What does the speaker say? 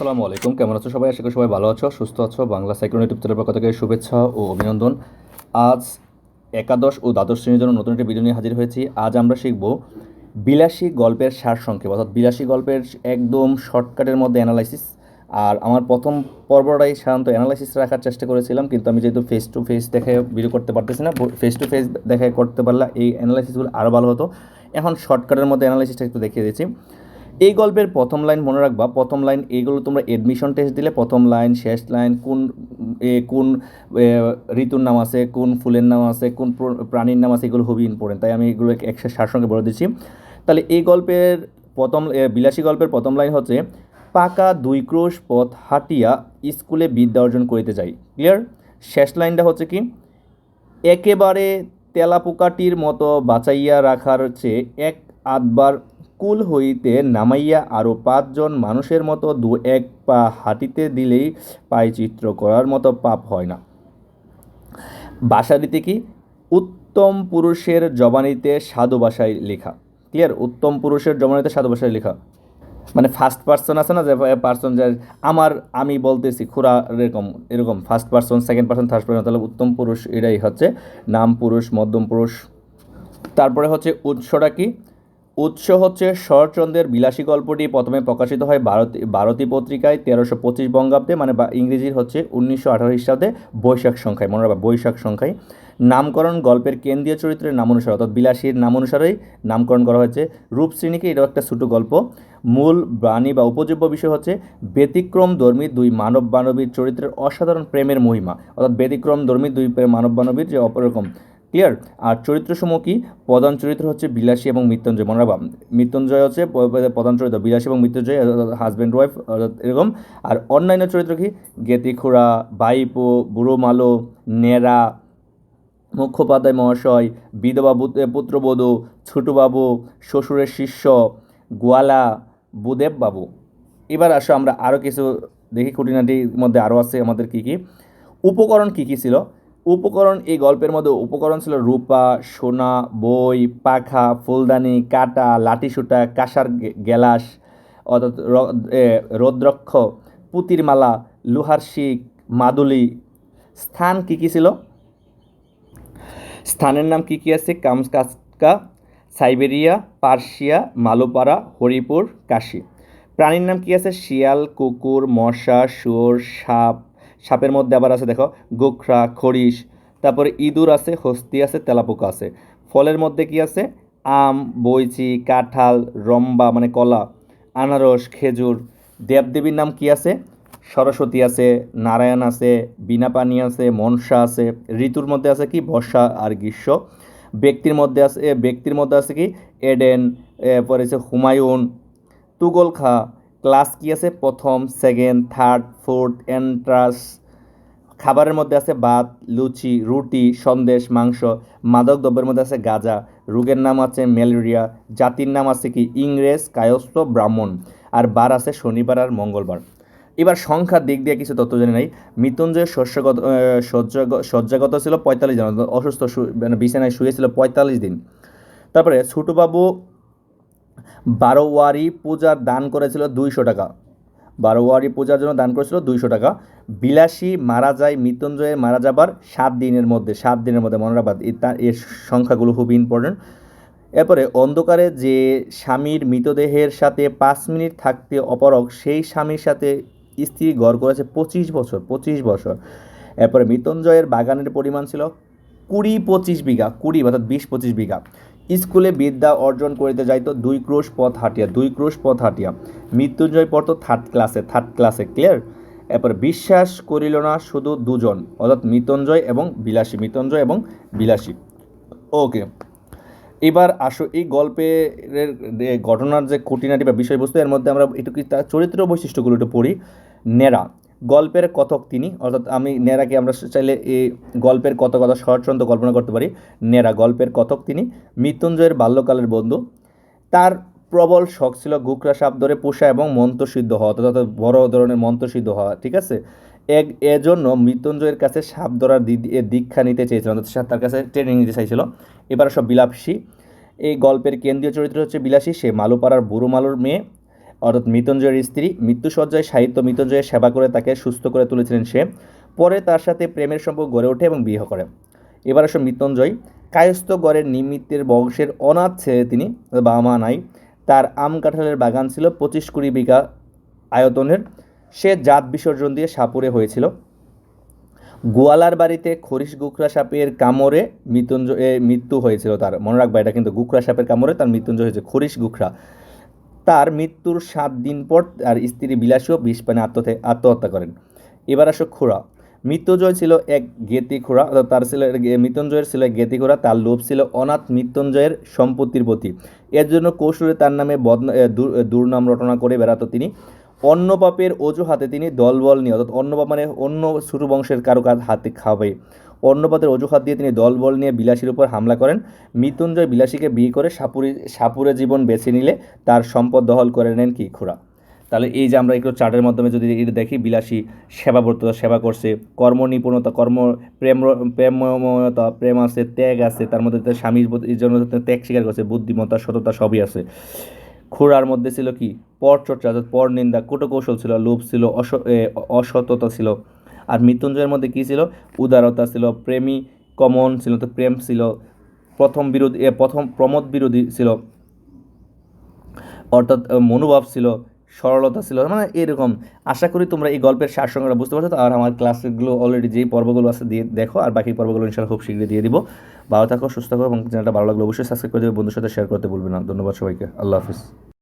আসসালামু আলাইকুম। কেমন আছো সবাই? আশা করি সবাই ভালো আছো, সুস্থ আছো। বাংলা সাইক্লোন ইউটিউব চ্যানেলের পক্ষ থেকে শুভেচ্ছা ও অভিনন্দন। আজ একাদশ ও দ্বাদশ শ্রেণির জন্য নতুন একটি ভিডিও নিয়ে হাজির হয়েছি। আজ আমরা শিখব বিলাসী গল্পের সার সংক্ষেপ অর্থাৎ বিলাসী গল্পের একদম শর্টকাটের মধ্যে অ্যানালাইসিস আর আমার প্রথম পর্বটাই সাধারণত অ্যানালাইসিস রাখার চেষ্টা করেছিলাম, কিন্তু আমি যেহেতু ফেস টু ফেস দেখে ভিডিও করতে পারতেছি না ফেস টু ফেস দেখে করতে পারলে এই অ্যানালাইসিসগুলো আরও ভালো হতো। এখন শর্টকাটের মধ্যে অ্যানালাইসিসটা একটু দেখিয়ে দিচ্ছি। এই গল্পের প্রথম লাইন মনে রাখবা প্রথম লাইন এইগুলো তোমরা এডমিশন টেস্ট দিলে প্রথম লাইন শেষ লাইন কোন এ, কোন ঋতুর নাম আছে কোন ফুলের নাম আছে কোন প্রাণীর নাম আছে এগুলো খুবই ইম্পর্টেন্ট তাই আমি এগুলো একসাথে সার সঙ্গে বলে দিচ্ছি। তাহলে এই গল্পের প্রথম বিলাসী গল্পের প্রথম লাইন হচ্ছে পাকা দুই ক্রোশ পথ হাঁটিয়া স্কুলে বিদ্যা অর্জন করিতে যাই। ক্লিয়ার শেষ লাইনটা হচ্ছে কি একেবারে তেলাপোকাটির মতো বাঁচাইয়া রাখার চেয়ে এক আধবার কুল হইতে নামাইয়া আরও পাঁচজন মানুষের মতো দু এক পা হাঁটিতে দিলেই পায়ে চিত্র করার মতো পাপ হয় না। ভাষাটিতে কি? উত্তম পুরুষের জবানিতে সাধু ভাষায় লেখা। ক্লিয়ার? উত্তম পুরুষের জবানিতে সাধু ভাষায় লেখা। মানে ফার্স্ট পার্সন আছে না যে পার্সন যে, আমার, আমি বলতেছি খুরা এরকম এরকম। First person second person third person তাহলে উত্তম পুরুষ এটাই হচ্ছে। নাম পুরুষ, মধ্যম পুরুষ। তারপরে হচ্ছে উৎসটা কি? উৎস হচ্ছে শরৎচন্দ্রের বিলাসী গল্পটি। প্রথমে প্রকাশিত হয় ভারতী ভারতী পত্রিকায় তেরোশো পঁচিশ বঙ্গাব্দে মানে বা ইংরেজির হচ্ছে উনিশশো আঠারো খ্রিস্টাব্দে বৈশাখ সংখ্যায়। মনে রাখবা, বৈশাখ সংখ্যায়। নামকরণ গল্পের কেন্দ্রীয় চরিত্রের নাম অনুসারে অর্থাৎ বিলাসীর নাম অনুসারেই নামকরণ করা হয়েছে। রূপশ্রেণীকে এটাও একটা ছোটো গল্প। মূল বাণী বা উপযোগ্য বিষয় হচ্ছে ব্যতিক্রম ধর্মী দুই মানব মানবীর চরিত্রের অসাধারণ প্রেমের মহিমা। অর্থাৎ ব্যতিক্রম ধর্মী দুই মানব মানবীর যে অপরকম ক্লিয়ার? আর চরিত্রসমূহ কি? প্রধান চরিত্র হচ্ছে বিলাসী এবং মৃত্যুঞ্জয়। মনে রাখবা, মৃত্যুঞ্জয় হচ্ছে প্রধান চরিত্র, বিলাসী এবং মৃত্যুঞ্জয় হাজব্যান্ড ওয়াইফ এরকম। আর অন্যান্য চরিত্র কি? গেতিখুড়া, বাইপো বুড়ো মালো নেড়া মুখোপাধ্যায় মহাশয়, বিধবা পুত- পুত্রবধূ, ছোটুবাবু, শ্বশুরের শিষ্য, গোয়ালা, বুদেববাবু। এবার আসো আমরা আরও কিছু দেখি, খুঁটিনাটির মধ্যে আরও আছে আমাদের কী কী। উপকরণ কী কী ছিল? উপকরণ, এই গল্পের মধ্যে উপকরণ ছিল রূপা, সোনা, বই, পাখা, ফুলদানি, কাটা, লাঠিসুটা, কাঁসার গেলাস, অর্থাৎ রৌদ্রক্ষ, পুতির মালা, লোহার শিক, মাদুলি। স্থান কী কী ছিল? স্থানের নাম কী কী আছে? Kamchatka Siberia, Persia, Malopara, Haripur, Kashi. প্রাণীর নাম কী আছে? শিয়াল, কুকুর, মশা, শুয়োর, সাপ সাপের মধ্যে আবার আছে, দেখো, গোখরা, খরিশ, তারপরে ইঁদুর আছে, হস্তি আছে, তেলাপোকা আছে। ফলের মধ্যে কি আছে? আম বইচি কাঁঠাল, রম্বা মানে কলা, আনারস, খেজুর। দেবদেবীর নাম কি আছে? সরস্বতী আছে, নারায়ণ আছে বিনাপানি আছে, মনসা আছে। ঋতুর মধ্যে আছে কি? বর্ষা আর গ্রীষ্ম। ব্যক্তির মধ্যে আছে, ব্যক্তির মধ্যে আছে কি? এডেন, এরপরে আছে হুমায়ুন তুগল খা ক্লাস কি আছে? প্রথম, সেকেন্ড, থার্ড, ফোর্থ এন্ট্রাস খাবারের মধ্যে আছে ভাত, লুচি, রুটি, সন্দেশ, মাংস, মাদক দ্রব্যের মধ্যে আছে গাঁজা, রোগের নাম আছে ম্যালেরিয়া, জাতির নাম আছে কি? ইংরেজ, কায়স্থ, ব্রাহ্মণ। আর বার আছে শনিবার আর মঙ্গলবার। এবার সংখ্যার দিক দিয়ে কিছু তথ্য জানি নাই। মৃত্যুঞ্জয় শস্যগত শয্যাগত ছিল পঁয়তাল্লিশ দিন। অসুস্থ মানে বিছানায় শুয়েছিল পঁয়তাল্লিশ দিন। তারপরে ছোটবাবু বারোয়ারি পূজার দান করেছিল দুইশো টাকা। বারোয়ারি পূজার জন্য দান করেছিল দুইশো টাকা। বিলাসী মারা যায় মৃত্যুঞ্জয়ের মারা যাবার সাত দিনের মধ্যে, সাত দিনের মধ্যে মনে রাখবা তার এর সংখ্যাগুলো খুব ইম্পর্টেন্ট এরপরে অন্ধকারে যে স্বামীর মৃতদেহের সাথে পাঁচ মিনিট থাকতে অপরক, সেই স্বামীর সাথে স্ত্রী ঘর করেছে পঁচিশ বছর পঁচিশ বছর। এরপরে মৃত্যুঞ্জয়ের বাগানের পরিমাণ ছিল কুড়ি পঁচিশ বিঘা, কুড়ি অর্থাৎ বিশ পঁচিশ বিঘা। স্কুলে বিদ্যা অর্জন করিতে যাইতো, দুই ক্রোশ পথ হাঁটিয়া, দুই ক্রোশ পথ হাঁটিয়া। মৃত্যুঞ্জয় পড়তো থার্ড ক্লাসে থার্ড ক্লাসে ক্লিয়ার এরপর বিশ্বাস করিল না শুধু দুজন, অর্থাৎ মৃত্যুঞ্জয় এবং বিলাসী, মৃত্যুঞ্জয় এবং বিলাসী। ওকে এবার আসো এই গল্পের ঘটনার যে খুঁটিনাটি বা বিষয়বস্তু, এর মধ্যে আমরা একটু কি, তার চরিত্র বৈশিষ্ট্যগুলো একটু পড়ি। নেরা গল্পের কথক তিনি, অর্থাৎ আমি নেরাকে আমরা চাইলে এই গল্পের কত কথা শরৎচন্দ্র কল্পনা করতে পারি। নেরা গল্পের কথক তিনি, মৃত্যুঞ্জয়ের বাল্যকালের বন্ধু। তার প্রবল শখ ছিল গুকরা সাপ ধরে পোষা এবং মন্ত্রসিদ্ধ হওয়া, অর্থাৎ বড় ধরনের মন্ত্রসিদ্ধ হওয়া, ঠিক আছে? এক, এজন্য মৃত্যুঞ্জয়ের কাছে সাপ ধরার দীক্ষা নিতে চেয়েছিল, অর্থাৎ তার কাছে ট্রেনিং নিতে চাইছিল। এবার সব বিলাসী। এই গল্পের কেন্দ্রীয় চরিত্র হচ্ছে বিলাসী, সে মালুপাড়ার বুড়ো মালুর মেয়ে। অর্থাৎ মৃত্যুঞ্জয়ের স্ত্রী মৃত্যুসজ্জায় সাহিত্য, মৃত্যুঞ্জয়ের সেবা করে তাকে সুস্থ করে তুলেছিলেন সে। পরে তার সাথে প্রেমের সম্পর্ক গড়ে ওঠে এবং বিয়ে করে। এবার আসো মৃত্যুঞ্জয়। কায়স্থ গড়ের নিমিত্তের বংশের অনাথ ছেলে তিনি বাবা মা নাই। তার আম কাঁঠালের বাগান ছিল পঁচিশ কুড়ি বিঘা আয়তনের। সে জাত বিসর্জন দিয়ে সাপুরে হয়েছিল। গোয়ালার বাড়িতে খরিশ গুকরা সাপের কামড়ে মৃত্যুঞ্জয় মৃত্যু হয়েছিল তার। মনে রাখবা, এটা কিন্তু গুকরা সাপের কামড়ে তার মৃত্যুঞ্জয় হয়েছে খরিশ গুকরা তার মৃত্যুর সাত দিন পর তার স্ত্রী বিলাসীও বিষ পানে আত্মহত্যা আত্মহত্যা করেন। এবার আসো খুড়া। মৃত্যুঞ্জয় ছিল এক গেতি খুড়া অর্থাৎ তার ছিল মৃত্যুঞ্জয়ের ছিল এক গেতি খুড়া তার লোভ ছিল অনাথ মৃত্যুঞ্জয়ের সম্পত্তির প্রতি। এর জন্য কৌশলে তার নামে বদনা এ, দু- এ, দুর্নাম রটনা করে বেড়াতো তিনি। অন্য পাপের অজুহাতে তিনি দলবল নিয়ে অর্থাৎ অন্য পাপ মানে অন্য শুরু বংশের কারও কাজ হাতে খাবে। অন্নপাতের অজুহাত দিয়ে তিনি দলবল নিয়ে বিলাসীর উপর হামলা করেন। মৃত্যুঞ্জয় বিলাসীকে বিয়ে করে সাপুরি, সাপুরে জীবন বেছে নিলে তার সম্পদ দখল করে নেন কি খুড়া। তাহলে এই যে আমরা একটু চার্টের মাধ্যমে যদি এটা দেখি, বিলাসী সেবাব্রততা, সেবা করছে কর্ম নিপুণতা কর্ম প্রেম, প্রেমময়তা, প্রেম আছে, ত্যাগ আছে, তার মধ্যে তার স্বামীর জন্য ত্যাগ স্বীকার করছে, বুদ্ধিমত্তা, সততা সবই আছে। খুড়ার মধ্যে ছিল কি? পরচর্চা অর্থাৎ পর নিন্দা কুটকৌশল ছিল, লোভ ছিল, অস অসততা ছিল। আর মৃত্যুঞ্জয়ের মধ্যে কী ছিল? উদারতা ছিল, প্রেমী, কমন ছিল, তো প্রেম ছিল। প্রথম বিরোধী প্রথম প্রমোদ বিরোধী ছিল। অর্থাৎ মনোভাব ছিল, সরলতা ছিল মানে এরকম। আশা করি তোমরা এই গল্পের সারসংখ্যাটা বুঝতে পারছ। আর আমার ক্লাসগুলো অলরেডি যেই পর্বগুলো আছে দিয়ে দেখো, আর বাকি পর্বগুলো ইনশাল্লাহ খুব শীঘ্রই দিয়ে দিব। ভালো থাকো, সুস্থ থাকো, এবং চ্যানেলটা ভালো লাগলে অবশ্যই সাবস্ক্রাইব করে দেবে। বন্ধুর সাথে শেয়ার করতে ভুলবে না। ধন্যবাদ সবাইকে। আল্লাহ হাফিজ।